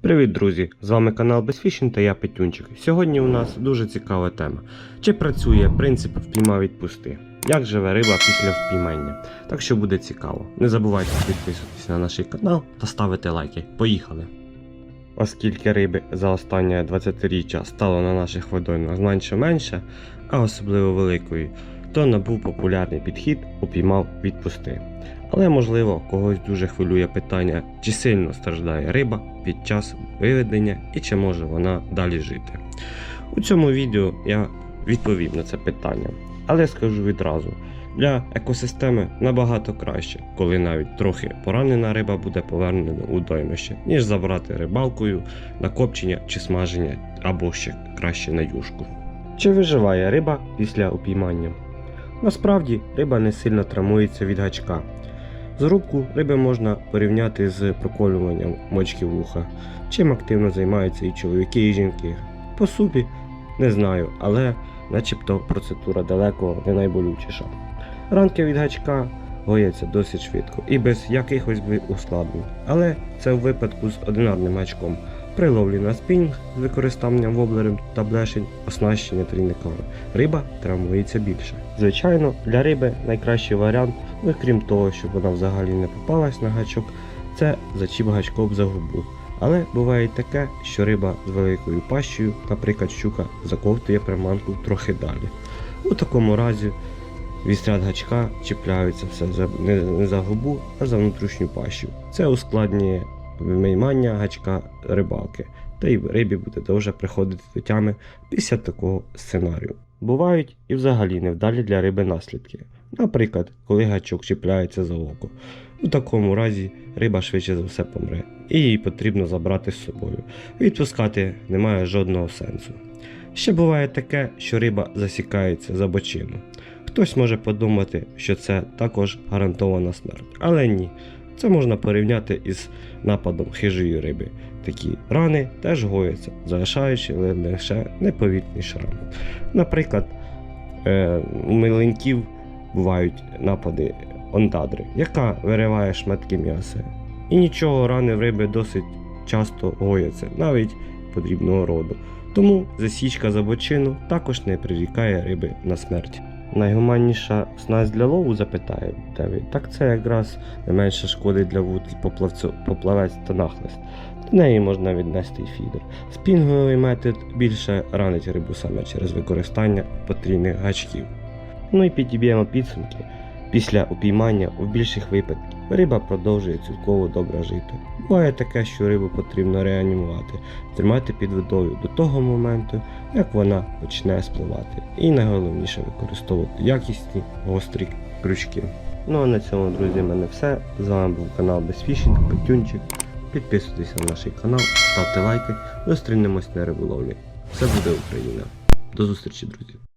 Привіт, друзі! З вами канал Безфішін та я Петюнчик. Сьогодні у нас дуже цікава тема. Чи працює принцип впіймав відпусти? Як живе риба після впіймання? Так що буде цікаво. Не забувайте підписуватися на наш канал та ставити лайки. Поїхали! Оскільки риби за останнє 20-річчя стало на наших водоймах менше менше, а особливо великої, то набув популярний підхід упіймав відпусти. Але можливо когось дуже хвилює питання, чи сильно страждає риба під час виведення і чи може вона далі жити. У цьому відео я відповім на це питання, але скажу відразу: для екосистеми набагато краще, коли навіть трохи поранена риба буде повернена у доймище, ніж забрати рибалкою на копчення чи смаження або ще краще на юшку. Чи виживає риба після упіймання? Насправді риба не сильно травмується від гачка. Зарубку риби можна порівняти з проколюванням мочки вуха, чим активно займаються і чоловіки, і жінки. По суті, не знаю, але начебто процедура далеко не найболючіша. Ранки від гачка гояться досить швидко і без якихось би ускладнень, але це в випадку з одинарним гачком. При ловлі на спінінг з використанням воблерів та блешень, оснащення трійниками, риба травмується більше. Звичайно, для риби найкращий варіант, ну крім того, щоб вона взагалі не попалась на гачок, це зачіп гачком за губу. Але буває й таке, що риба з великою пащею, наприклад, щука, заковтує приманку трохи далі. У такому разі вістрят гачка чіпляються все за, не за губу, а за внутрішню пащу. Це ускладнює виміймання гачка рибалки, та й рибі буде довше приходити до тями після такого сценарію. Бувають і взагалі невдалі для риби наслідки. Наприклад, коли гачок чіпляється за око. У такому разі риба швидше за все помре, і її потрібно забрати з собою. Відпускати немає жодного сенсу. Ще буває таке, що риба засікається за бочину. Хтось може подумати, що це також гарантована смерть, але ні. Це можна порівняти із нападом хижої риби. Такі рани теж гояться, залишаючи лише непомітний шрам. Наприклад, е, у миленьків бувають напади ондадри, яка вириває шматки м'яса. І нічого рани в риби досить часто гояться, навіть подрібного роду. Тому засічка за бочину також не прирікає риби на смерть. Найгуманніша снасть для лову, запитає Девід. Так це якраз не менше шкоди для вудки поплавцю, поплавець та нахлист. До неї можна віднести й фідер. Спінговий метод більше ранить рибу саме через використання потрійних гачків. Ну і підіб'ємо підсумки. Після упіймання у більших випадків риба продовжує цілково добре жити. Буває таке, що рибу потрібно реанімувати, тримати під водою до того моменту, як вона почне спливати. І найголовніше використовувати якісні гострі крючки. Ну а на цьому, друзі, в мене все. З вами був канал Безфішінг, Петюнчик. Підписуйтесь на наш канал, ставте лайки, зустрінемось на риболовлі. Все буде Україна. До зустрічі, друзі!